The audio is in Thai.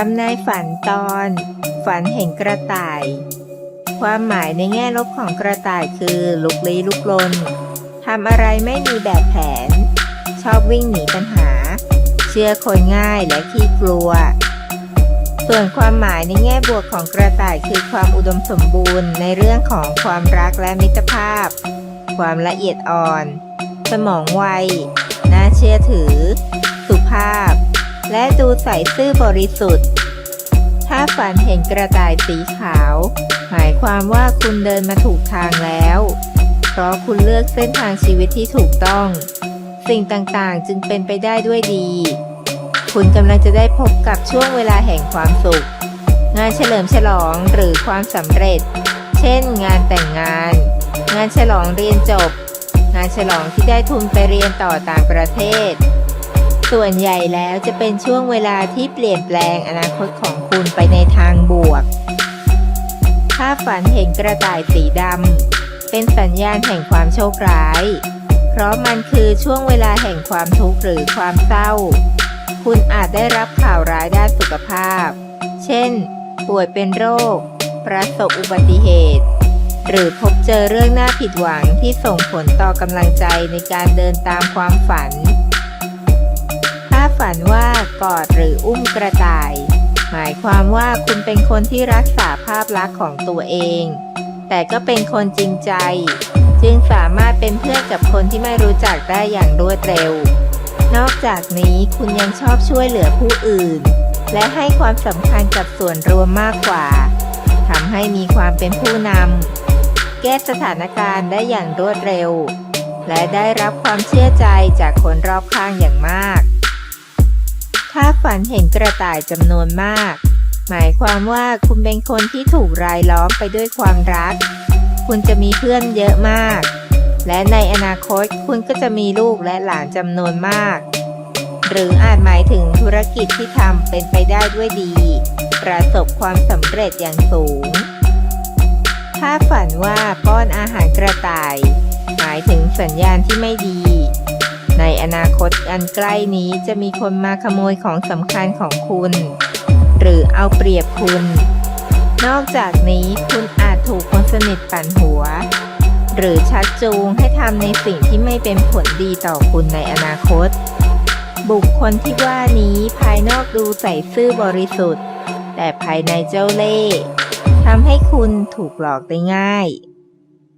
ทำนายฝันตอน ฝันเห็นกระต่าย ความหมายในแง่ลบของกระต่ายคือลุกลี้ลุกลนทำอะไรไม่มีแบบแผน ชอบวิ่งหนีปัญหา เชื่อคนง่ายและขี้กลัว ส่วนความหมายในแง่บวกของกระต่ายคือความอุดมสมบูรณ์ในเรื่องของความรักและมิตรภาพ ความละเอียดอ่อน สมองไวน่าเชื่อถือ และดูใสซื่อบริสุทธิ์ ถ้าฝันเห็นกระต่ายสีขาว หมายความว่าคุณเดินมาถูกทางแล้ว เพราะคุณเลือกเส้นทางชีวิตที่ถูกต้อง สิ่งต่างๆจึงเป็นไปได้ด้วยดี คุณกำลังจะได้พบกับช่วงเวลาแห่งความสุข งานเฉลิมฉลองหรือความสำเร็จ เช่น งานแต่งงาน งานฉลองเรียนจบ งานฉลองที่ได้ทุนไปเรียนต่อต่างประเทศ ส่วนใหญ่แล้วจะเป็นช่วงเวลาที่เปลี่ยนแปลงอนาคตของคุณไปในทางบวก ถ้าฝันเห็นกระต่ายสีดำเป็นสัญญาณแห่งความโชคร้าย เพราะมันคือช่วงเวลาแห่งความทุกข์หรือความเศร้า คุณอาจได้รับข่าวร้ายด้านสุขภาพ เช่น ป่วยเป็นโรค ประสบอุบัติเหตุ หรือพบเจอเรื่องน่าผิดหวังที่ส่งผลต่อกำลังใจในการเดินตามความฝัน ฝันว่ากอดหรืออุ้มกระต่าย หมายความว่าคุณเป็นคนที่รักษาภาพลักษณ์ของตัวเอง แต่ก็เป็นคนจริงใจ จึงสามารถเป็นเพื่อนกับคนที่ไม่รู้จักได้อย่างรวดเร็ว นอกจากนี้คุณยังชอบช่วยเหลือผู้อื่น และให้ความสำคัญกับส่วนรวมมากกว่าทำให้มีความเป็นผู้นำแก้สถานการณ์ได้อย่างรวดเร็ว และได้รับความเชื่อใจจากคนรอบข้างอย่างมาก ฝันเห็นกระต่ายจำนวนมาก หมายความว่าคุณเป็นคนที่ถูกรายล้อมไปด้วยความรัก คุณจะมีเพื่อนเยอะมาก และในอนาคตคุณก็จะมีลูกและหลานจำนวนมาก หรืออาจหมายถึงธุรกิจที่ทำเป็นไปได้ด้วยดี ประสบความสำเร็จอย่างสูง ถ้าฝันว่าป้อนอาหารกระต่าย หมายถึงสัญญาณที่ไม่ดี อนาคตอันใกล้นี้จะมีคนมาขโมยของสำคัญของคุณ หรือเอาเปรียบคุณ นอกจากนี้คุณอาจถูกคนสนิทปั่นหัว หรือชักจูงให้ทำในสิ่งที่ไม่เป็นผลดีต่อคุณในอนาคต บุคคลที่ว่านี้ภายนอกดูใส่ซื่อบริสุทธิ์ แต่ภายในเจ้าเล่ห์ทำให้คุณถูกหลอกได้ง่าย